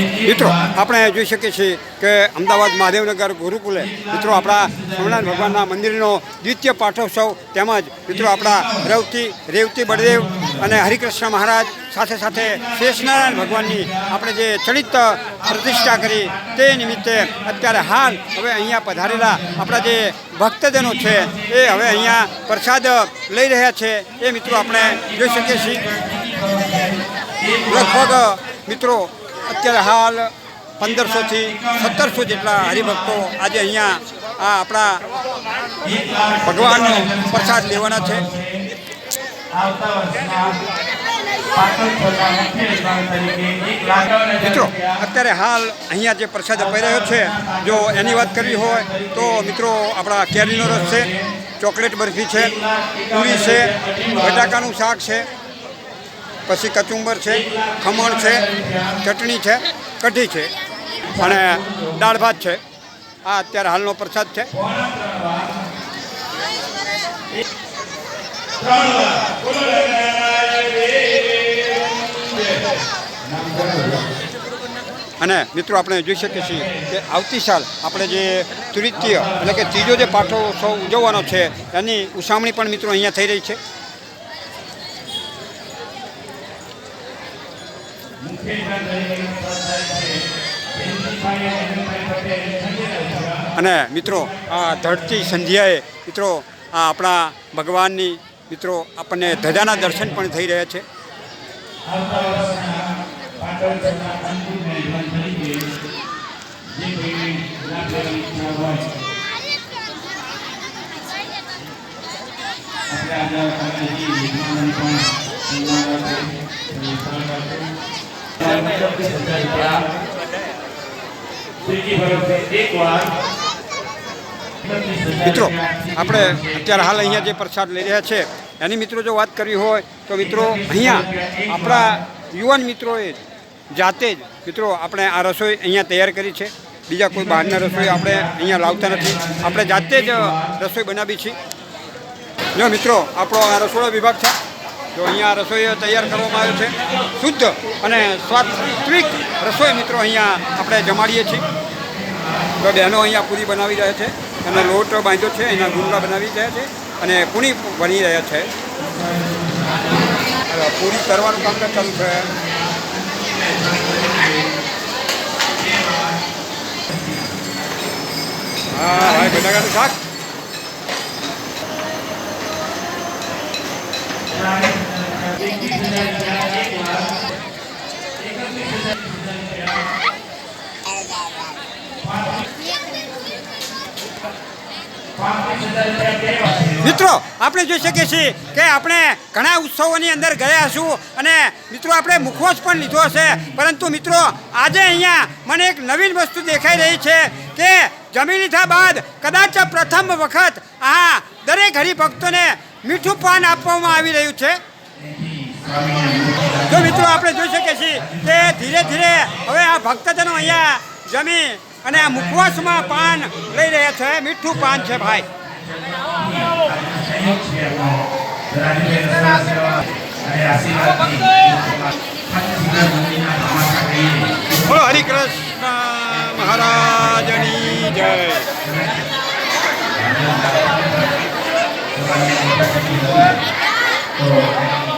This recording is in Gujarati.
મિત્રો, આપણે જોઈ શકીએ છીએ કે અમદાવાદ મહાદેવનગર ગુરુકુલે, મિત્રો, આપણા સ્વામિનારાયણ ભગવાનના મંદિરનો દ્વિતીય પાઠોત્સવ તેમજ, મિત્રો, આપણા રેવતી રેવતી બળદેવ અને હરિકૃષ્ણ મહારાજ સાથે સાથે શેષનારાયણ ભગવાનની આપણે જે ચડિત પ્રતિષ્ઠા કરી તે નિમિત્તે અત્યારે હાલ હવે અહીંયા પધારેલા આપણા જે ભક્તજનો છે, એ હવે અહીંયા પ્રસાદ લઈ રહ્યા છે. એ મિત્રો, આપણે જોઈ શકીએ છીએ. લગભગ, મિત્રો અત્યારે હાલ પંદરસોથી સત્તરસો જેટલા હરિભક્તો આજે અહીંયા આ આપણા ભગવાનનો પ્રસાદ લેવાના છે. મિત્રો, અત્યારે હાલ અહીંયા જે પ્રસાદ અપાઈ રહ્યો છે, જો એની વાત કરવી હોય તો મિત્રો આપણા કેરીનો રસ છે, ચોકલેટ બરફી છે, પૂરી છે, બટાકાનું શાક છે પછી કચુંબર છે, ખમણ છે, ચટણી છે, કઢી છે, અને દાળ ભાત છે. આ અત્યારે હાલનો પ્રસાદ છે. અને મિત્રો, આપણે જોઈ શકીએ છીએ કે આવતી સાલ આપણે જે તૃતીય એટલે કે ત્રીજો જે પાઠોત્સવ ઉજવવાનો છે, એની ઉસામણી પણ મિત્રો અહીંયા થઈ રહી છે. અને મિત્રો, આ ધરતી સંધ્યાએ, મિત્રો, આ આપણા ભગવાનની, મિત્રો, આપણને ધજાના દર્શન પણ થઈ રહ્યા છે. આપણે આગળ હજાર રૂપિયા મિત્રો, આપણે અત્યારે હાલ અહીંયા જે પ્રસાદ લઈ રહ્યા છે, એની મિત્રો જો વાત કરવી હોય, તો મિત્રો અહીંયા આપણા યુવાન મિત્રોએ જાતે જ, મિત્રો આપણે આ રસોઈ અહીંયા તૈયાર કરી છે. બીજા કોઈ બહારના રસોઈ આપણે અહીંયા લાવતા નથી. આપણે જાતે જ રસોઈ બનાવી છીએ. જો મિત્રો, આપણો આ રસોડા વિભાગ છે. જો અહીંયા રસોઈ તૈયાર કરવામાં આવ્યો છે. શુદ્ધ અને સ્વાત્વિક રસોઈ મિત્રો અહીંયા આપણે જમાડીએ છીએ. તો બહેનો અહીંયા પૂરી બનાવી રહ્યા છે. એનો લોટ બાંધ્યો છે, એના ગુંગળા બનાવી રહ્યા છે અને પૂરી બની રહ્યા છે. પૂરી કરવાનું કામ ચાલુ છે. હા ભાઈ બટાકાનું શાક. મિત્રો, આપણે જોઈ શકીએ છીએ કે આપણે ઘણા ઉત્સવોની અંદર ગયા છું અને મિત્રો, આપણે મુખવાસ પણ લીધો હશે. પરંતુ મિત્રો, આજે અહીંયા મને એક નવીન વસ્તુ દેખાઈ રહી છે કે જમી લીધા બાદ કદાચ પ્રથમ વખત આ દરેક હરિભક્તોને મીઠું પાન આપવામાં આવી રહ્યું છે. જો મિત્રો આપણે જોઈ શકીએ છીએ કે ધીરે ધીરે હવે આ ભક્તજનો અહીંયા જમી અને આ મુખવાસમાં પાન લઈ રહ્યા છે. મીઠું પાન છે ભાઈ. બોલો હરિકૃષ્ણ મહારાજની જય. Oh,